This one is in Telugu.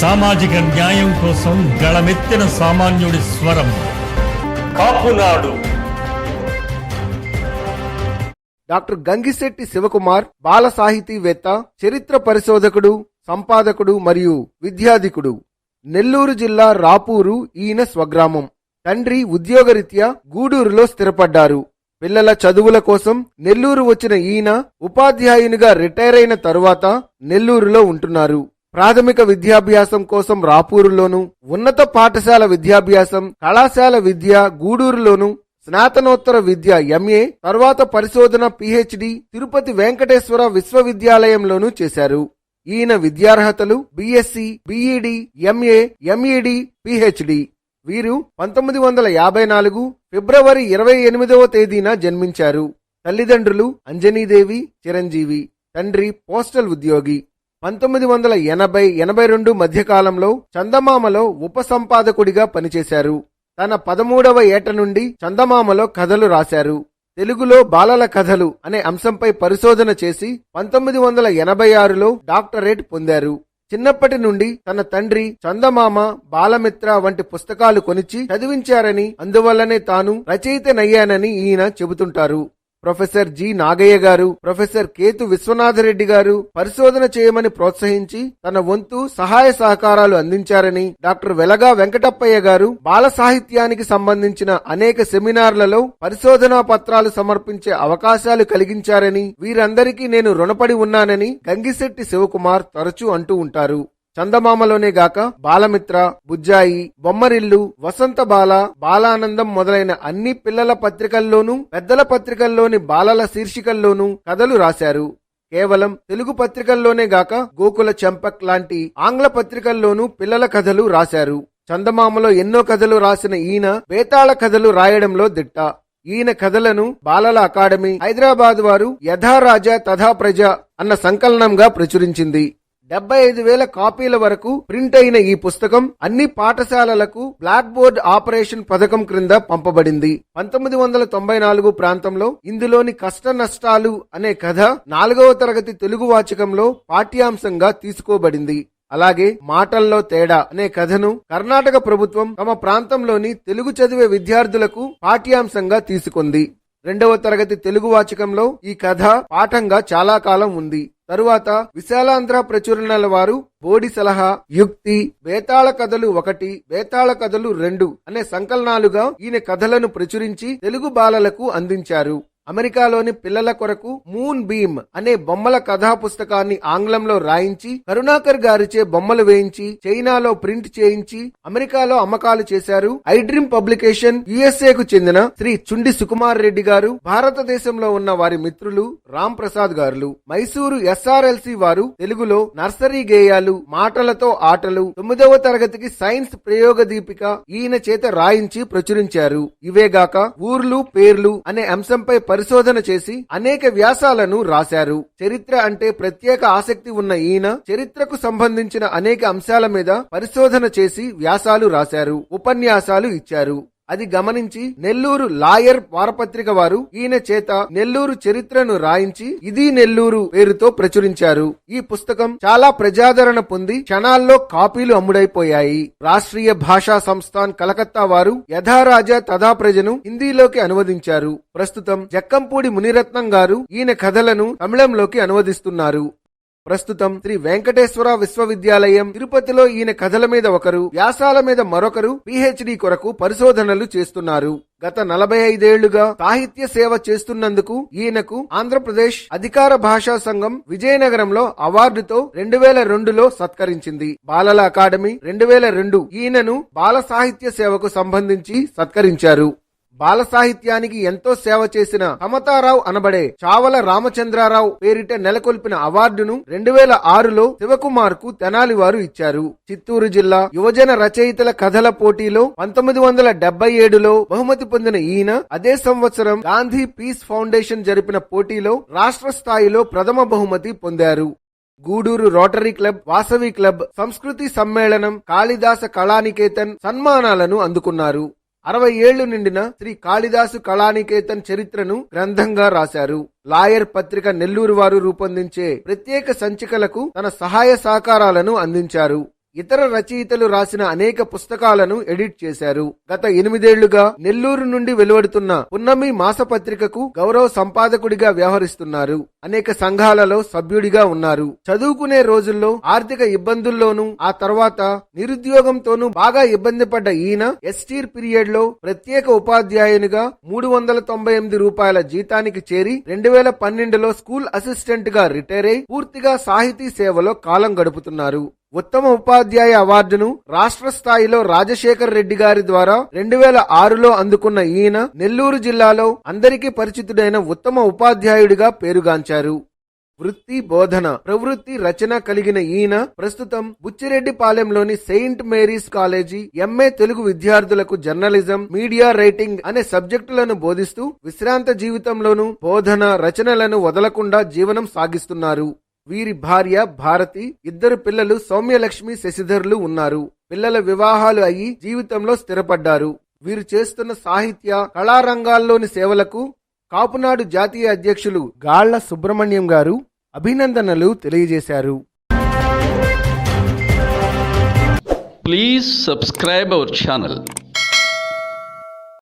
సామాజిక న్యాయం కోసం గళమెత్తిన సామాన్యుడి స్వరం. కాపునాడు డాక్టర్ గంగిశెట్టి శివకుమార్ బాల సాహితీవేత్త చరిత్ర పరిశోధకుడు సంపాదకుడు మరియు విద్యాధికుడు. నెల్లూరు జిల్లా రాపూరు ఈయన స్వగ్రామం. తండ్రి ఉద్యోగరీత్యా గూడూరులో స్థిరపడ్డారు. పిల్లల చదువుల కోసం నెల్లూరు వచ్చిన ఈయన ఉపాధ్యాయునిగా రిటైర్ అయిన తరువాత నెల్లూరులో ఉంటున్నారు. ప్రాథమిక విద్యాభ్యాసం కోసం రాపూరులోను ఉన్నత పాఠశాల విద్యాభ్యాసం కళాశాల విద్య గూడూరులోను స్నాతనోత్తర విద్య ఎంఏ తర్వాత పరిశోధన పిహెచ్డి తిరుపతి వెంకటేశ్వర విశ్వవిద్యాలయంలోనూ చేశారు. ఈయన విద్యార్హతలు BSc BEd MA MEd PhD. వీరు పంతొమ్మిది వందల యాభై నాలుగు ఫిబ్రవరి ఇరవై ఎనిమిదవ తేదీన జన్మించారు. తల్లిదండ్రులు అంజనీదేవి చిరంజీవి. తండ్రి పోస్టల్ ఉద్యోగి. పంతొమ్మిది వందల ఎనభై ఎనభై రెండు మధ్యకాలంలో చందమామలో ఉప సంపాదకుడిగా పనిచేశారు. తన పదమూడవ ఏట నుండి చందమామలో కథలు రాశారు. తెలుగులో బాలల కథలు అనే అంశంపై పరిశోధన చేసి పంతొమ్మిది వందల ఎనభై ఆరులో డాక్టరేట్ పొందారు. చిన్నప్పటి నుండి తన తండ్రి చందమామ బాలమిత్ర వంటి పుస్తకాలు కొనిచ్చి చదివించారని అందువల్లనే తాను రచయితనయ్యానని ఈయన చెబుతుంటారు. ప్రొఫెసర్ జి నాగయ్య గారు ప్రొఫెసర్ కేతు విశ్వనాథరెడ్డి గారు పరిశోధన చేయమని ప్రోత్సహించి తన వంతు సహాయ సహకారాలు అందించారని డాక్టర్ వెలగా వెంకటప్పయ్య గారు బాల సాహిత్యానికి సంబంధించిన అనేక సెమినార్లలో పరిశోధనా పత్రాలు సమర్పించే అవకాశాలు కలిగించారని వీరందరికీ నేను రుణపడి ఉన్నానని గంగిశెట్టి శివకుమార్ తరచూ అంటూ ఉంటారు. చందమామలోనే గాక బాలమిత్ర బుజ్జాయి బొమ్మరిల్లు వసంత బాల బాలానందం మొదలైన అన్ని పిల్లల పత్రికల్లోనూ పెద్దల పత్రికల్లోని బాలల శీర్షికల్లోనూ కథలు రాశారు. కేవలం తెలుగు పత్రికల్లోనే గాక గోకుల చంపక్ లాంటి ఆంగ్ల పత్రికల్లోనూ పిల్లల కథలు రాశారు. చందమామలో ఎన్నో కథలు రాసిన ఈయన బేతాళ కథలు రాయడంలో దిట్ట. ఈయన కథలను బాలల అకాడమీ హైదరాబాద్ వారు యథా రాజా తథా ప్రజ అన్న సంకలనంగా ప్రచురించింది. డెబ్బై ఐదు వేల కాపీల వరకు ప్రింట్ అయిన ఈ పుస్తకం అన్ని పాఠశాలలకు బ్లాక్ బోర్డ్ ఆపరేషన్ పథకం క్రింద పంపబడింది. పంతొమ్మిది వందల తొంభై నాలుగు ప్రాంతంలో ఇందులోని కష్ట నష్టాలు అనే కథ నాలుగవ తరగతి తెలుగు వాచకంలో పాఠ్యాంశంగా తీసుకోబడింది. అలాగే మాటల్లో తేడా అనే కథను కర్ణాటక ప్రభుత్వం తమ ప్రాంతంలోని తెలుగు చదివే విద్యార్థులకు పాఠ్యాంశంగా తీసుకుంది. రెండవ తరగతి తెలుగు వాచకంలో ఈ కథ పాఠంగా చాలా కాలం ఉంది. తరువాత విశాలాంధ్ర ప్రచురణల వారు బోడి సలహా యుక్తి బేతాళ కథలు ఒకటి బేతాళ కథలు రెండు అనే సంకలనాలుగా ఈయన కథలను ప్రచురించి తెలుగు బాలలకు అందించారు. అమెరికాలోని పిల్లల కొరకు మూన్ బీమ్ అనే బొమ్మల కథా పుస్తకాన్ని ఆంగ్లంలో రాయించి కరుణాకర్ గారిచే బొమ్మలు వేయించి చైనాలో ప్రింట్ చేయించి అమెరికాలో అమ్మకాలు చేశారు. ఐడ్రీమ్ పబ్లికేషన్ యుఎస్ఏ కు చెందిన శ్రీ చుండి సుకుమార్ రెడ్డి గారు భారతదేశంలో ఉన్న వారి మిత్రులు రామ్ ప్రసాద్ గారులు మైసూరు ఎస్ఆర్ఎల్సి వారు తెలుగులో నర్సరీ గేయాలు మాటలతో ఆటలు తొమ్మిదవ తరగతికి సైన్స్ ప్రయోగ దీపిక ఈయన చేత రాయించి ప్రచురించారు. ఇవేగాక ఊర్లు పేర్లు అనే అంశంపై పరిశోధన చేసి అనేక వ్యాసాలను రాశారు. చరిత్ర అంటే ప్రత్యేక ఆసక్తి ఉన్న ఈయన చరిత్రకు సంబంధించిన అనేక అంశాల మీద పరిశోధన చేసి వ్యాసాలు రాశారు ఉపన్యాసాలు ఇచ్చారు. అది గమనించి నెల్లూరు లాయర్ వారపత్రిక వారు ఈయన చేత నెల్లూరు చరిత్రను రాయించి ఇది నెల్లూరు పేరుతో ప్రచురించారు. ఈ పుస్తకం చాలా ప్రజాదరణ పొంది క్షణాల్లో కాపీలు అమ్ముడైపోయాయి. రాష్ట్రీయ భాషా సంస్థాన్ కలకత్తా వారు యథారాజా తథా ప్రజను హిందీలోకి అనువదించారు. ప్రస్తుతం జక్కంపూడి మునిరత్నం గారు ఈయన కథలను తమిళంలోకి అనువదిస్తున్నారు. ప్రస్తుతం శ్రీ వెంకటేశ్వర విశ్వవిద్యాలయం తిరుపతిలో ఈయన కథల మీద ఒకరు వ్యాసాల మీద మరొకరు పిహెచ్డి కొరకు పరిశోధనలు చేస్తున్నారు. గత నలభై ఐదేళ్ళుగా సాహిత్య సేవ చేస్తున్నందుకు ఈయనకు ఆంధ్రప్రదేశ్ అధికార భాషా సంఘం విజయనగరంలో అవార్డుతో రెండు వేల రెండులో సత్కరించింది. బాలల అకాడమీ రెండు వేల రెండు ఈయనను బాల సాహిత్య సేవకు సంబంధించి సత్కరించారు. బాల సాహిత్యానికి ఎంతో సేవ చేసిన సమతారావు అనబడే చావల రామచంద్రారావు పేరిట నెలకొల్పిన అవార్డును రెండు వేల ఆరులో శివకుమార్కు తెనాలి వారు ఇచ్చారు. చిత్తూరు జిల్లా యువజన రచయితల కథల పోటీలో పంతొమ్మిది వందల డెబ్బై ఏడులో బహుమతి పొందిన ఈయన అదే సంవత్సరం గాంధీ పీస్ ఫౌండేషన్ జరిపిన పోటీలో రాష్ట్ర స్థాయిలో ప్రథమ బహుమతి పొందారు. Gudur rotary club Vasavi club సంస్కృతి సమ్మేళనం కాళిదాస కళానికేతన్ సన్మానాలను అందుకున్నారు. అరవై ఏళ్ళు నిండిన శ్రీ కాళిదాసు కళానికేతన్ చరిత్రను గ్రంథంగా రాశారు. లాయర్ పత్రిక నెల్లూరు వారు రూపొందించే ప్రత్యేక సంచికలకు తన సహాయ సహకారాలను అందించారు. ఇతర రచయితలు రాసిన అనేక పుస్తకాలను ఎడిట్ చేశారు. గత ఎనిమిదేళ్ళుగా నెల్లూరు నుండి వెలువడుతున్న పున్నమి మాసపత్రికకు గౌరవ సంపాదకుడిగా వ్యవహరిస్తున్నారు. అనేక సంఘాలలో సభ్యుడిగా ఉన్నారు. చదువుకునే రోజుల్లో ఆర్థిక ఇబ్బందుల్లోనూ ఆ తర్వాత నిరుద్యోగంతోనూ బాగా ఇబ్బంది పడ్డ ఈయన ఎస్టీర్ పీరియడ్లో ప్రత్యేక ఉపాధ్యాయునిగా మూడు వందల తొంభై ఎనిమిది రూపాయల జీతానికి చేరి రెండు వేల పన్నెండులో స్కూల్ అసిస్టెంట్గా రిటైర్ అయి పూర్తిగా సాహితీ సేవలో కాలం గడుపుతున్నారు. ఉత్తమ ఉపాధ్యాయ అవార్డును రాష్ట్ర స్థాయిలో రాజశేఖర్ రెడ్డి గారి ద్వారా రెండు వేల ఆరులో అందుకున్న ఈయన నెల్లూరు జిల్లాలో అందరికీ పరిచితుడైన ఉత్తమ ఉపాధ్యాయుడిగా పేరుగాంచారు. వృత్తి బోధన ప్రవృత్తి రచన కలిగిన ఈయన ప్రస్తుతం బుచ్చిరెడ్డిపాలెంలోని saint Mary's college MA Telugu విద్యార్థులకు జర్నలిజం మీడియా రైటింగ్ అనే సబ్జెక్టులను బోధిస్తూ విశ్రాంత జీవితంలోనూ బోధన రచనలను వదలకుండా జీవనం సాగిస్తున్నారు. వీరి భార్య భారతి ఇద్దరు పిల్లలు సౌమ్యలక్ష్మి శశిధర్లు ఉన్నారు. పిల్లల వివాహాలు అయ్యి జీవితంలో స్థిరపడ్డారు. వీరు చేస్తున్న సాహిత్య కళారంగాల్లోని సేవలకు కాపునాడు జాతీయ అధ్యక్షులు గాళ్ళ సుబ్రహ్మణ్యం గారు అభినందనలు తెలియజేశారు. Please subscribe our channel